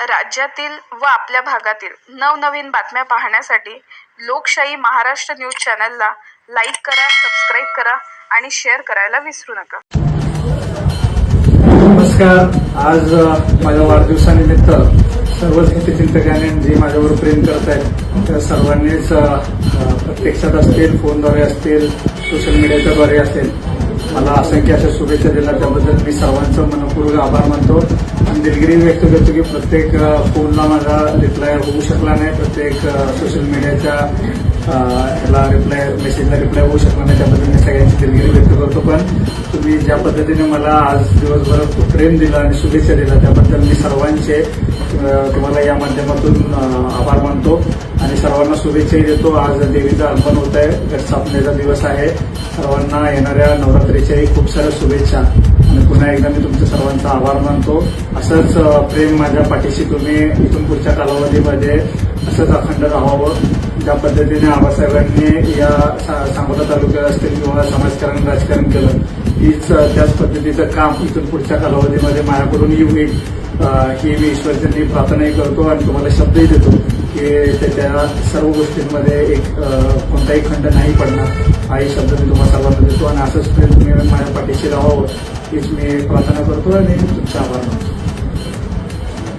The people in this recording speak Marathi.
राज्यातील व आपल्या भागातील नवनवीन बातम्या पाहण्यासाठी लोकशाही महाराष्ट्र न्यूज चॅनलला लाईक करा सबस्क्राईब करा आणि शेअर करायला विसरू नका. नमस्कार. आज माझ्या वाढदिवसानिमित्त सर्वच हितचिंतकांनी जे माझ्यावर प्रेम करत आहेत त्या सर्वांनीच प्रत्यक्षात असतील फोनद्वारे असतील सोशल मीडियाच्याद्वारे असेल मला असंख्य अशा शुभेच्छा दिल्या. त्याबद्दल मी सर्वांचं मनपूर्वक आभार मानतो. आणि दिलगिरी व्यक्त करतो की प्रत्येक फोनला माझा रिप्लाय होऊ शकला नाही. प्रत्येक सोशल मीडियाच्या ह्याला रिप्लाय मेसेजला रिप्लाय होऊ शकला नाही. त्याबद्दल मी सगळ्यांची दिलगिरी व्यक्त करतो. पण तुम्ही ज्या पद्धतीने मला आज दिवसभर खूप प्रेम दिलं आणि शुभेच्छा दिल्या त्याबद्दल मी सर्वांचे तुम्हाला या माध्यमातून आभार मानतो. सर्वांना शुभेच्छाही देतो. आज देवीचं अर्पण होत आहे. घटस्थापनेचा दिवस आहे. सर्वांना येणाऱ्या नवरात्रीच्याही खूप साऱ्या शुभेच्छा. आणि पुन्हा एकदा मी तुमच्या सर्वांचा आभार मानतो. असंच प्रेम माझ्या पाठीशी तुम्ही इथून पुढच्या कालावधीमध्ये असंच अखंड राहावं. ज्या पद्धतीने आबासाहेबांनी या सांगोला तालुक्यात असतील किंवा समाजकारण राजकारण केलं हीच त्याच पद्धतीचं काम इथून पुढच्या कालावधीमध्ये माझ्याकडून येऊ नये ही मी ईश्वरचंदी प्रार्थनाही करतो आणि तुम्हाला शब्दही देतो. की त्याच्या सर्व गोष्टींमध्ये एक कोणताही खंड नाही पडणार. हाही शब्द मी तुम्हाला सर्वांना देतो आणि असंच प्रेम तुम्ही माझ्या पाठीशी राहावं हीच मी प्रार्थना करतो आणि तुमचा आभार मानतो.